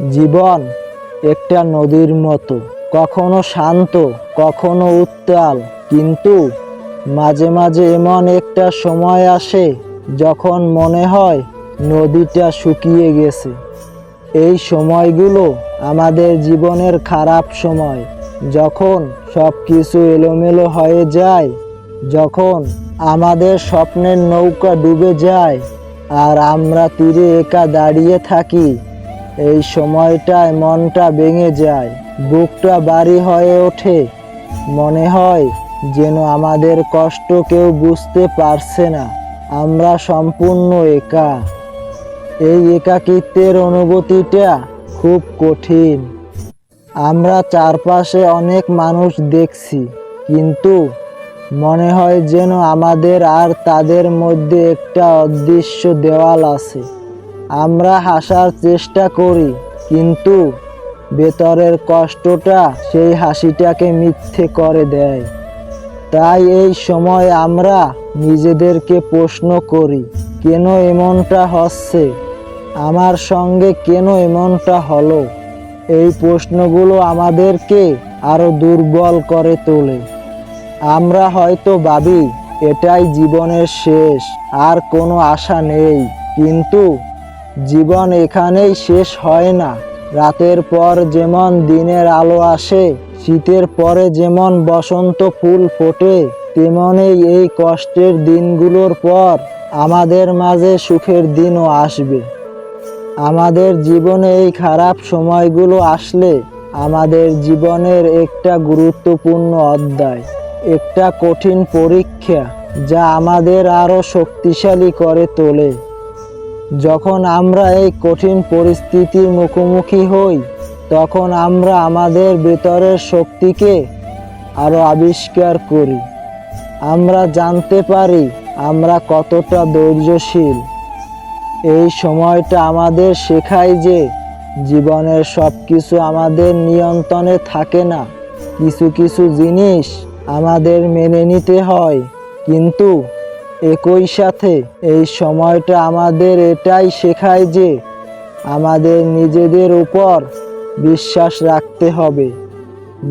জীবন একটা নদীর মতো। কখনো শান্ত, কখনো উত্তাল, কিন্তু মাঝে মাঝে এমন একটা সময় আসে যখন মনে হয় নদীটা শুকিয়ে গেছে। এই সময়গুলো আমাদের জীবনের খারাপ সময়। যখন সব কিছু এলোমেলো হয়ে যায়, যখন আমাদের স্বপ্নের নৌকা ডুবে যায়, আর আমরা তীরে একা দাঁড়িয়ে থাকি এই সময়টায় মনটা ভেঙে যায়, বুকটা বাড়ি হয়ে ওঠে। মনে হয় যেন আমাদের কষ্ট কেউ বুঝতে পারছে না, আমরা সম্পূর্ণ একা। এই একাকিত্বের অনুভূতিটা খুব কঠিন। আমরা চারপাশে অনেক মানুষ দেখছি, কিন্তু মনে হয় যেন আমাদের আর তাদের মধ্যে একটা অদৃশ্য দেওয়াল আছে। আমরা হাসার চেষ্টা করি, কিন্তু ভেতরের কষ্টটা সেই হাসিটাকে মিথ্যে করে দেয়। তাই এই সময় আমরা নিজেদেরকে প্রশ্ন করি, কেন এমনটা হচ্ছে? আমার সঙ্গে কেন এমনটা হলো? এই প্রশ্নগুলো আমাদেরকে আরও দুর্বল করে তোলে। আমরা হয়তো ভাবি, এটাই জীবনের শেষ, আর কোনো আশা নেই, কিন্তু জীবন এখানেই শেষ হয় না। রাতের পর যেমন দিনের আলো আসে, শীতের পরে যেমন বসন্ত ফুল ফোটে, তেমনই এই কষ্টের দিনগুলোর পর আমাদের মাঝে সুখের দিনও আসবে। আমাদের জীবনে এই খারাপ সময়গুলো আসলে আমাদের জীবনের একটা গুরুত্বপূর্ণ অধ্যায়, একটা কঠিন পরীক্ষা যা আমাদের আরও শক্তিশালী করে তোলে। যখন আমরা এই কঠিন পরিস্থিতির মুখোমুখি হই, তখন আমরা আমাদের ভেতরের শক্তিকে আরও আবিষ্কার করি। আমরা জানতে পারি আমরা কতটা ধৈর্যশীল। এই সময়টা আমাদের শেখায় যে জীবনের সব কিছু আমাদের নিয়ন্ত্রণে থাকে না। কিছু কিছু জিনিস আমাদের মেনে নিতে হয়, কিন্তু একই সাথে এই সময়টা আমাদের এটাই শেখায় যে আমাদের নিজেদের উপর বিশ্বাস রাখতে হবে।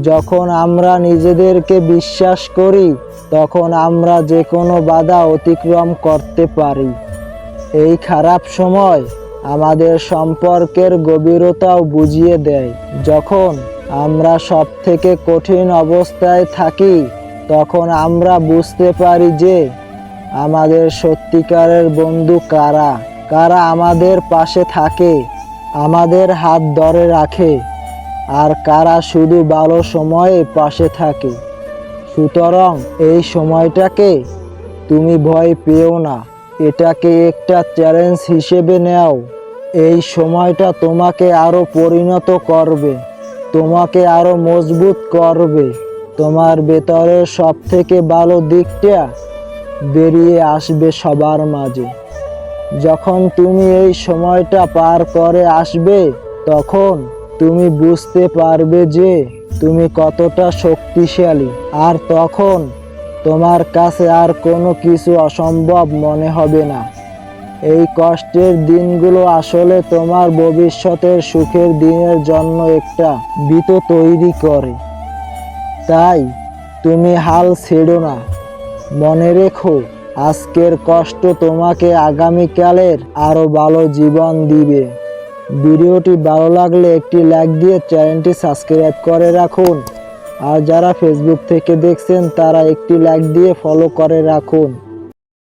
যখন আমরা নিজেদেরকে বিশ্বাস করি, তখন আমরা যে কোনো বাধা অতিক্রম করতে পারি। এই খারাপ সময় আমাদের সম্পর্কের গভীরতাও বুঝিয়ে দেয়। যখন আমরা সব থেকে কঠিন অবস্থায় থাকি, তখন আমরা বুঝতে পারি যে আমাদের সত্যিকারের বন্ধু কারা? কারা আমাদের পাশে থাকে? আমাদের হাত ধরে রাখে। আর কারা শুধু ভালো সময়ে পাশে থাকে? সুতরাং এই সময়টাকে তুমি ভয় পেও না। এটাকে একটা চ্যালেঞ্জ হিসেবে নেও। এই সময়টা তোমাকে আরও পরিণত করবে। তোমাকে আরও মজবুত করবে। তোমার ভেতরের সব থেকে ভালো দিকটা বেরিয়ে আসবে সবার মাঝে। যখন তুমি এই সময়টা পার করে আসবে, তখন তুমি বুঝতে পারবে যে তুমি কতটা শক্তিশালী। আর তখন তোমার কাছে আর কোনো কিছু অসম্ভব মনে হবে না। এই কষ্টের দিনগুলো আসলে তোমার ভবিষ্যতের সুখের দিনের জন্য একটা বিত তৈরি করে। তাই তুমি হাল ছেড়ো না। মনে রেখো, আজকের কষ্ট তোমাকে আগামীকালের আরও ভালো জীবন দিবে। ভিডিওটি ভালো লাগলে একটি লাইক দিয়ে চ্যানেলটি সাবস্ক্রাইব করে রাখুন। আর যারা ফেসবুক থেকে দেখছেন, তারা একটি লাইক দিয়ে ফলো করে রাখুন।